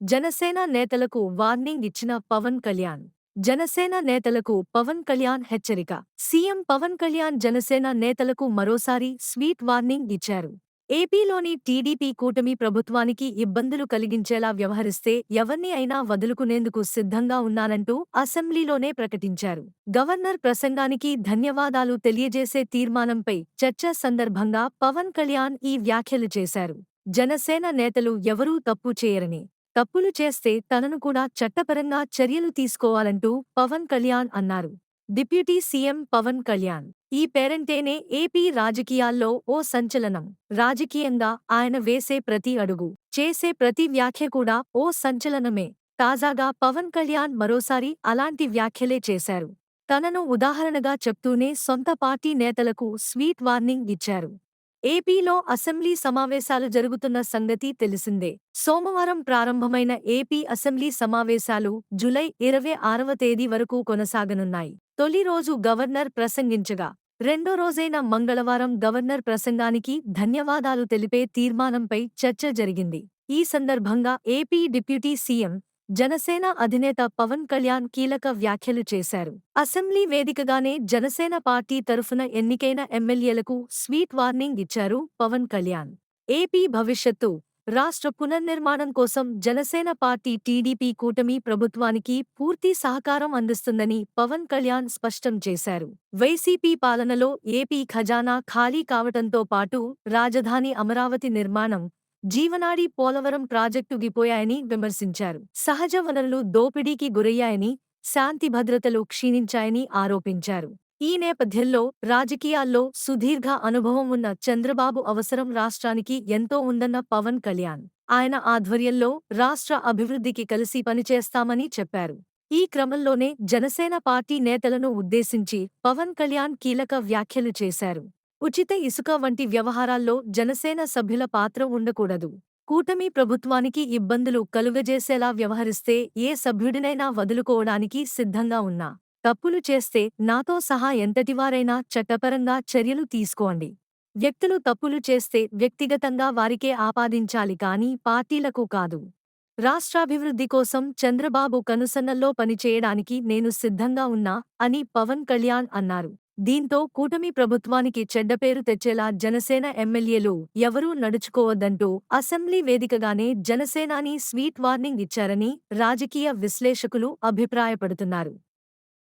జనసేన నేతలకు వార్నింగ్ ఇచ్చిన పవన్ కళ్యాణ్. జనసేన నేతలకు పవన్ కళ్యాణ్ హెచ్చరిక. సీఎం పవన్ కళ్యాణ్ జనసేన నేతలకు మరోసారి స్వీట్ వార్నింగ్ ఇచ్చారు. ఏపీలోని టీడీపీ కూటమి ప్రభుత్వానికి ఇబ్బందులు కలిగించేలా వ్యవహరిస్తే ఎవర్ని అయినా వదులుకునేందుకు సిద్ధంగా ఉన్నానంటూ అసెంబ్లీలోనే ప్రకటించారు. గవర్నర్ ప్రసంగానికి ధన్యవాదాలు తెలియజేసే తీర్మానంపై చర్చ సందర్భంగా పవన్ కళ్యాణ్ ఈ వ్యాఖ్యలు చేశారు. జనసేన నేతలు ఎవరూ తప్పు చేయరని తప్పులు చేస్తే తనను కూడా చట్టపరంగా చర్యలు తీసుకోవాలంటూ పవన్ కళ్యాణ్ అన్నారు. డిప్యూటీ సీఎం పవన్ కళ్యాణ్ ఈ పేరంటేనే ఏపీ రాజకీయాల్లో ఓ సంచలనం. రాజకీయంగా ఆయన వేసే ప్రతి అడుగు చేసే ప్రతి వ్యాఖ్య కూడా ఓ సంచలనమే. తాజాగా పవన్ కళ్యాణ్ మరోసారి అలాంటి వ్యాఖ్యలే చేశారు. తనను ఉదాహరణగా చెప్తూనే సొంత పార్టీ నేతలకు స్వీట్ వార్నింగ్ ఇచ్చారు. ఏపీలో అసెంబ్లీ సమావేశాలు జరుగుతున్న సంగతి తెలిసిందే. సోమవారం ప్రారంభమైన ఏపీ అసెంబ్లీ సమావేశాలు జులై ఇరవై ఆరవ తేదీ వరకు కొనసాగనున్నాయి. తొలి రోజు గవర్నర్ ప్రసంగించగా రెండో రోజైన మంగళవారం గవర్నర్ ప్రసంగానికి ధన్యవాదాలు తెలిపే తీర్మానంపై చర్చ జరిగింది. ఈ సందర్భంగా ఏపీ డిప్యూటీ సీఎం జనసేన అధినేత పవన్ కళ్యాణ్ కీలక వ్యాఖ్యలు చేశారు. అసెంబ్లీ వేదికగానే జనసేన పార్టీ తరఫున ఎన్నికైన ఎమ్మెల్యేలకు స్వీట్ వార్నింగ్ ఇచ్చారు పవన్ కళ్యాణ్. ఏపీ భవిష్యత్తు రాష్ట్ర పునర్నిర్మాణం కోసం జనసేన పార్టీ టీడీపీ కూటమి ప్రభుత్వానికి పూర్తి సహకారం అందిస్తుందని పవన్ కళ్యాణ్ స్పష్టం చేశారు. వైసీపీ పాలనలో ఏపీ ఖజానా ఖాళీ కావటంతో పాటు రాజధాని అమరావతి నిర్మాణం జీవనాడి పోలవరం ప్రాజెక్టుగిపోయాయని విమర్శించారు. సహజ వనరులు దోపిడీకి గురయ్యాయని శాంతి భద్రతలు క్షీణించాయని ఆరోపించారు. ఈ నేపథ్యంలో రాజకీయాల్లో సుదీర్ఘ అనుభవం ఉన్న చంద్రబాబు అవసరం రాష్ట్రానికి ఎంతో ఉందన్న పవన్ కళ్యాణ్. ఆయన ఆధ్వర్యంలో రాష్ట్ర అభివృద్ధికి కలిసి పనిచేస్తామని చెప్పారు. ఈ క్రమంలోనే జనసేన పార్టీ నేతలను ఉద్దేశించి పవన్ కళ్యాణ్ కీలక వ్యాఖ్యలు చేశారు. ఉచిత ఇసుక వంటి వ్యవహారాల్లో జనసేన సభ్యుల పాత్ర ఉండకూడదు. కూటమి ప్రభుత్వానికి ఇబ్బందులు కలుగజేసేలా వ్యవహరిస్తే ఏ సభ్యుడినైనా వదులుకోవడానికి సిద్ధంగా ఉన్నా. తప్పులు చేస్తే నాతో సహా ఎంతటివారైనా చట్టపరంగా చర్యలు తీసుకోండి. వ్యక్తులు తప్పులు చేస్తే వ్యక్తిగతంగా వారికే ఆపాదించాలి కాని పార్టీలకు కాదు. రాష్ట్రాభివృద్ధి కోసం చంద్రబాబు కనుసన్నల్లో పనిచేయడానికి నేను సిద్ధంగా ఉన్నా అని పవన్ కళ్యాణ్ అన్నారు. దీంతో కూటమి ప్రభుత్వానికి చెడ్డపేరు తెచ్చేలా జనసేన ఎమ్మెల్యేలు ఎవరూ నడుచుకోవద్దంటూ అసెంబ్లీ వేదికగానే జనసేనాని స్వీట్ వార్నింగ్ ఇచ్చారని రాజకీయ విశ్లేషకులు అభిప్రాయపడుతున్నారు.